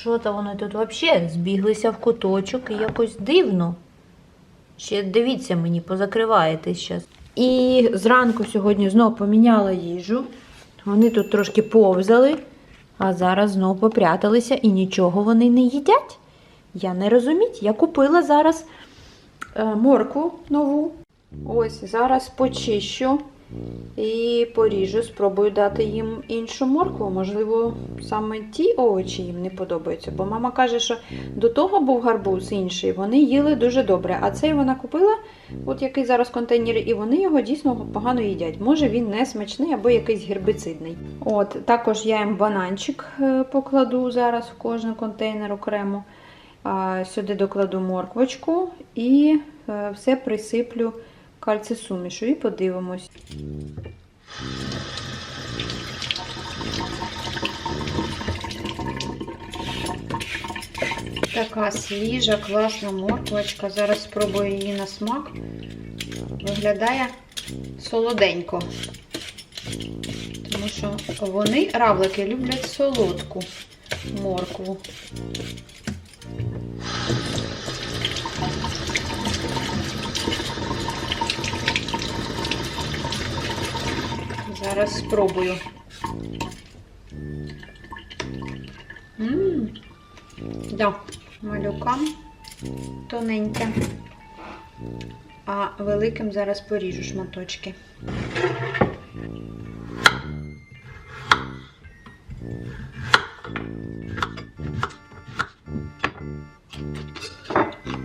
Що то вони тут взагалі збіглися в куточок і якось дивно. Ще дивіться мені, позакриваєтесь зараз. І зранку сьогодні знов поміняла їжу. Вони тут трошки повзали, а зараз знов попряталися і нічого вони не їдять. Я не розумію. Я купила зараз е, моркву нову. Ось зараз почищу і поріжу, спробую дати їм іншу моркву. Можливо, саме ті овочі їм не подобаються. Бо мама каже, що до того був гарбуз інший, вони їли дуже добре. А цей вона купила, от який зараз контейнер, і вони його дійсно погано їдять. Може він не смачний або якийсь гербицидний. От також я їм бананчик е, покладу зараз в кожен контейнер окремо. Сюди докладу морквочку і е, все присиплю кальцисумішу і подивимось. Така свіжа, класна морквочка. Зараз спробую її на смак. Виглядає солоденько. Тому що вони, равлики, люблять солодку моркву. Зараз спробую. Ммм, да, малюкам тоненьке. А великим зараз поріжу шматочки.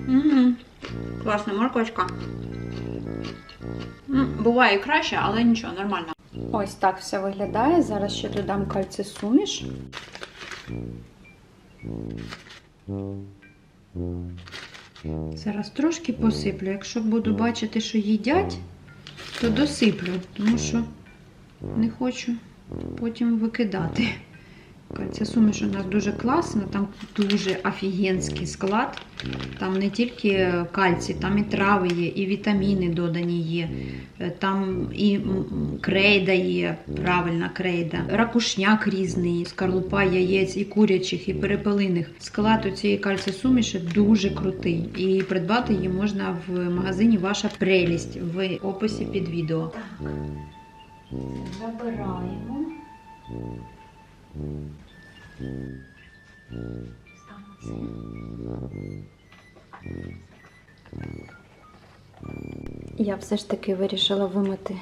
Ммм, класна морквочка. Буває краще, але нічого, нормально. Ось так все виглядає. Зараз ще додам кальцисуміш. Зараз трошки посиплю. Якщо буду бачити, що їдять, то досиплю, тому що не хочу потім викидати. Ця суміш у нас дуже класна, там дуже офігенський склад. Там не тільки кальцій, там і трави є, і вітаміни додані є. Е, Там і крейда є, правильна крейда, ракушняк різний, скорлупа яєць, і курячих, і перепелиних. Склад у цієї кальцій-суміші дуже крутий. І придбати її можна в магазині Ваша прелість в описі під відео. Так, забираємо. Я все ж таки вирішила вимити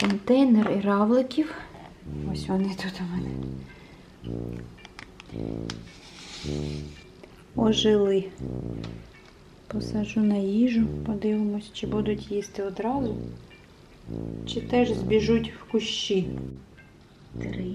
контейнер і равликів. Ось вони тут у мене. Ожили. Посаджу на їжу, подивимось, чи будуть їсти одразу, чи теж збіжуть в кущі. Три,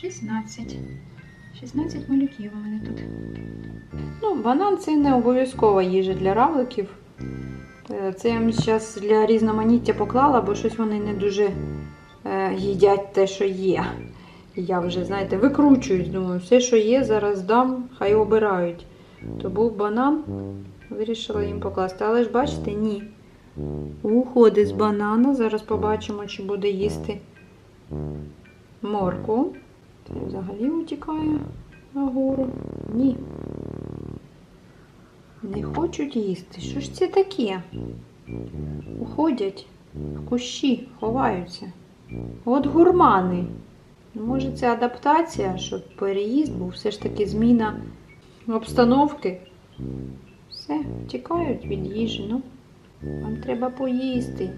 шістнадцять. 16 малюків у мене тут. Ну, банан це не обов'язкова їжа для равликів. Е, Це я їм зараз для різноманіття поклала, бо щось вони не дуже е, їдять те, що є. Я вже, знаєте, викручуюсь, думаю, все, що є, зараз дам, хай обирають. То був банан, вирішила їм покласти. Але ж бачите, ні. Уходить з банана. Зараз побачимо, чи буде їсти морку. Це взагалі утікає нагору. Ні. Не хочуть їсти. Що ж це таке? Уходять в кущі, ховаються. От гурмани. Ну, Може, це адаптація, щоб переїзд був все ж таки зміна обстановки. Все, тікають від їжі. Ну, вам треба поїсти,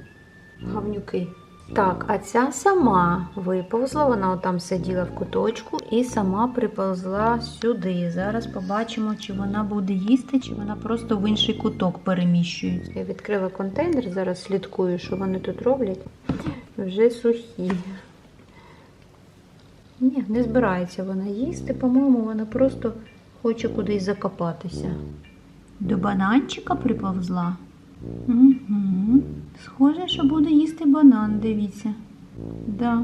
гавнюки. Так, а ця сама виповзла, вона отам сиділа в куточку і сама приповзла сюди. Зараз побачимо, чи вона буде їсти, чи вона просто в інший куток переміщується. Я відкрила контейнер, зараз слідкую, що вони тут роблять. Вже сухі. Ні, не збирається вона їсти, по-моєму, вона просто хоче кудись закопатися. До бананчика приповзла. Угу. Схоже, що буде їсти банан, дивіться. Да.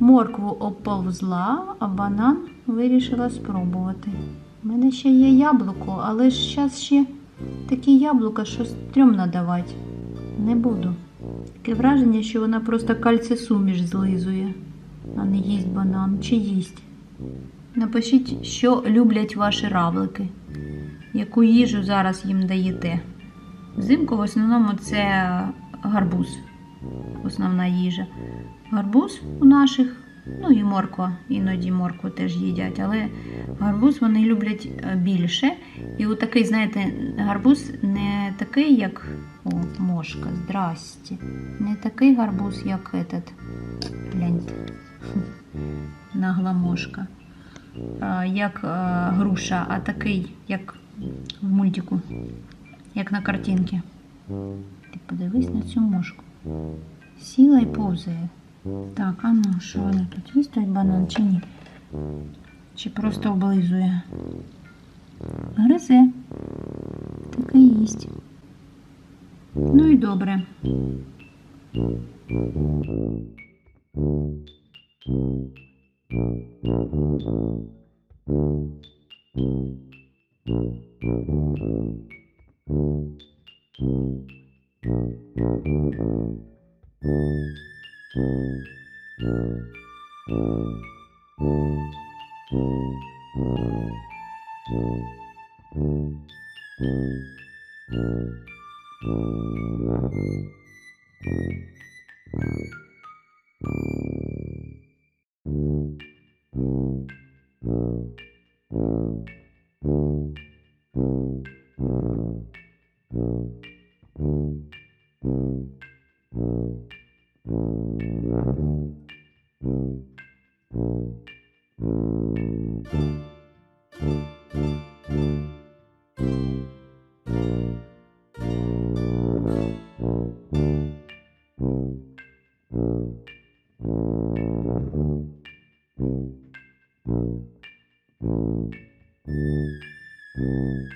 Моркву оповзла, а банан вирішила спробувати. У мене ще є яблуко, але ж зараз ще такі яблука, що стрьомно давати. Не буду. Таке враження, що вона просто кальцесуміш злизує, а не їсть банан чи їсть. Напишіть, що люблять ваші равлики, яку їжу зараз їм даєте. Взимку в основному це гарбуз, основна їжа. Гарбуз у наших, ну і морква, іноді моркву теж їдять, але гарбуз вони люблять е, більше. І от такий, знаєте, гарбуз не такий, як о, мошка, здрасте. Не такий гарбуз, як этот. Гляньте. Нагла мошка. Як е, груша, а такий, як в мультику, як на картинці. Ти подивись на цю мошку. Сіла і повзає. Так, а ну що вона тут їсть банан чи ні? Чи просто облизує? Гризе. Так і їсть. Ну і добре. Mm-hmm. Mm-hmm.